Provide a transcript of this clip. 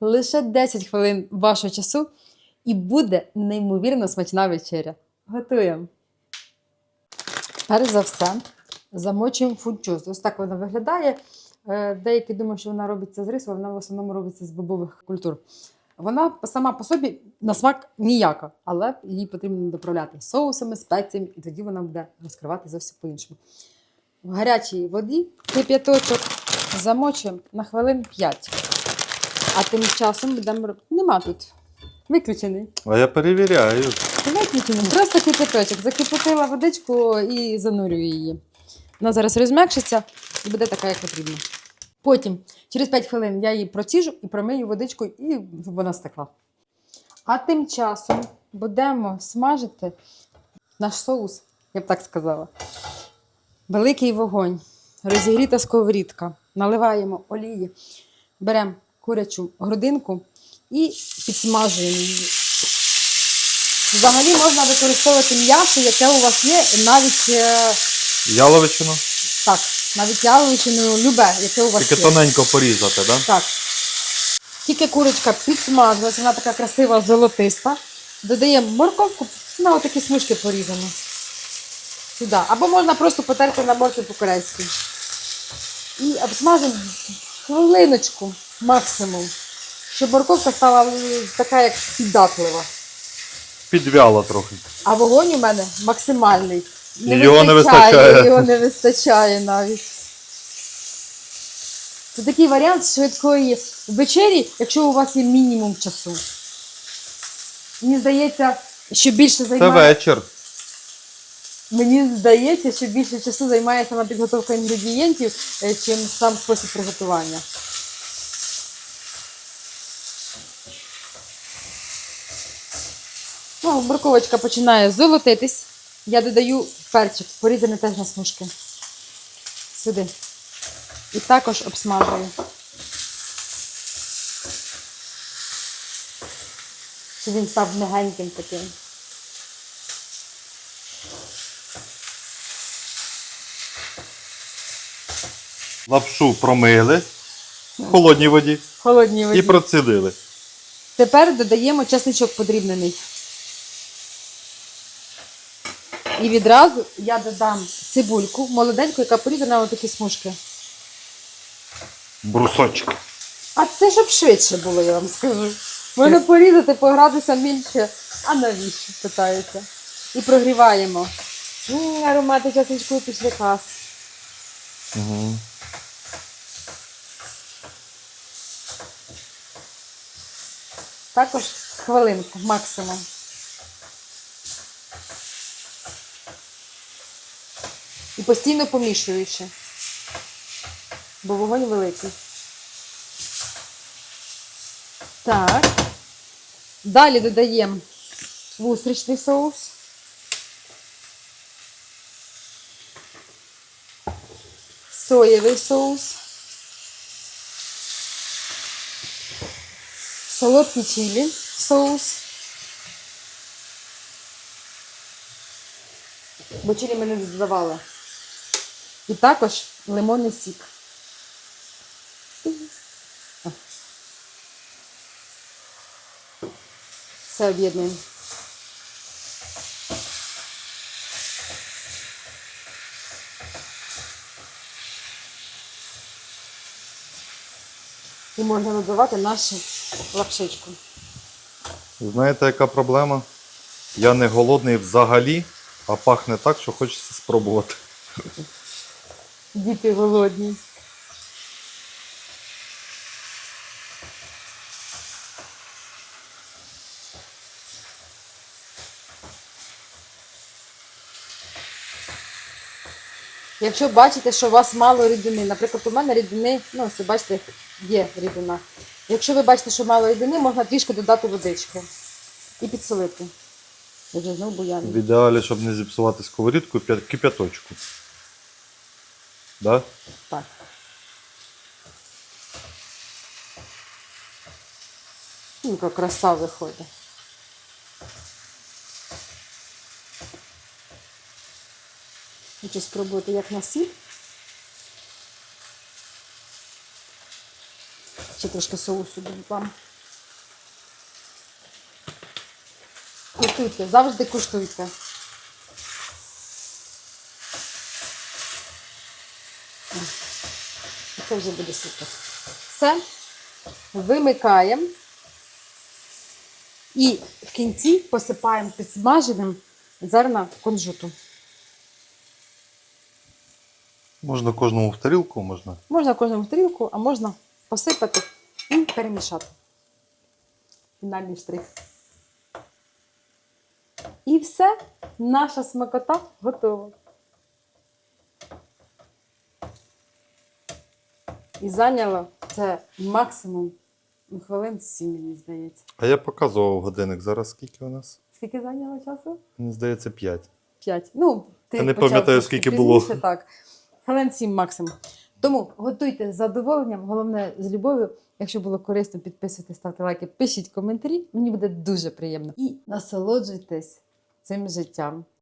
лише 10 хвилин вашого часу, і буде неймовірно смачна вечеря. Готуємо. Перш за все, замочуємо фунчуз. Ось так вона виглядає. Е, Деякі думають, що вона робиться з рису, вона в основному робиться з бобових культур. Вона сама по собі на смак ніяка, але її потрібно доправляти соусами, спеціями, і тоді вона буде розкривати зовсім по-іншому. В гарячій воді кип'яточок замочуємо на хвилин 5. А тим часом будемо роб- Нема тут. Виключений. А я перевіряю. Виключений. Просто кипяточок. Закипятила водичку і занурюю її. Вона зараз розм'якшиться і буде така, як потрібно. Потім, через 5 хвилин, я її проціжу і промию водичкою, і вона стекла. А тим часом будемо смажити наш соус, я б так сказала. Великий вогонь, розігріта сковорідка. Наливаємо олії, беремо курячу грудинку і підсмажуємо її. Взагалі можна використовувати м'ясо, яке у вас є, навіть е, Яловичину. так, навіть яловичину, любе, яке у вас Тільки є. тоненько порізати, да? Так. Тільки курочка підсмажилась, вона така красива, золотиста. Додаємо морковку на отакі смужки порізані. Сюди. Або можна просто потерти на моркві по-корейськи. І обсмажимо хвилиночку максимум, щоб морковка стала така, як піддатлива. Підвяло трохи. А вогонь у мене максимальний. Його не вистачає. Його не вистачає навіть. Це такий варіант швидкої вечері, якщо у вас є мінімум часу. Мені здається, що більше Це вечір. Мені здається, що більше часу займає сама підготовка інгредієнтів, е, чим сам спосіб приготування. Ну, морковочка починає золотитись. Я додаю перчик, порізаний теж на смужки. Сюди. І також обсмажую. Щоб він став мягеньким таким. Лапшу промили в холодній воді В холодній воді. і процідили. Тепер додаємо чесничок подрібнений. І відразу я додам цибульку молоденьку, яка порізана на такі смужки. Брусочок. А це щоб швидше було, я вам скажу. Можна порізати по градусам більше. А навіщо? питаєте. І прогріваємо. М, Аромати чесничку пішли клас. Угу. Також хвилинку максимум. І постійно помішуючи. Бо вогонь великий. Так. Далі додаємо вустричний соус. Соєвий соус. Солодкий чилі соус. Бо чилі ми не додавали. І також лимонний сік. Все об'єднуємо. І можна додавати нашу лапшичку. Знаєте, яка проблема? Я не голодний взагалі, а пахне так, що хочеться спробувати. Діти голодні. Якщо бачите, що у вас мало рідини, наприклад, у мене рідини, ну, ось бачите, є рідина. Якщо ви бачите, що мало рідини, можна трішки додати водички і підсолити. Вже знову В ідеалі, щоб не зіпсувати сковорідку, кип'яточку. Да? Так. Ну, как краса виходить. Хочу спробувати як на сіль. Ще трошки соусу вам. Готуйте, завжди куштуйте. Це вже буде супер. Все. Вимикаємо. І в кінці посипаємо підсмаженим зерна кунжуту. Можна кожному в тарілку, можна. Можна кожному в тарілку, а можна посипати і перемішати. Фінальний штрих. І все, наша смакота готова. І зайняло це максимум хвилин 7, мені здається. А я показував годинник. Зараз скільки у нас? Скільки зайняло часу? Мені здається, 5. 5. Ну, ти Я не пам'ятаю, скільки було. Так. Хвилин 7 максимум. Тому готуйте з задоволенням, головне з любов'ю. Якщо було корисно, підписуйтесь, ставте лайки, пишіть коментарі. Мені буде дуже приємно. І насолоджуйтесь цим життям.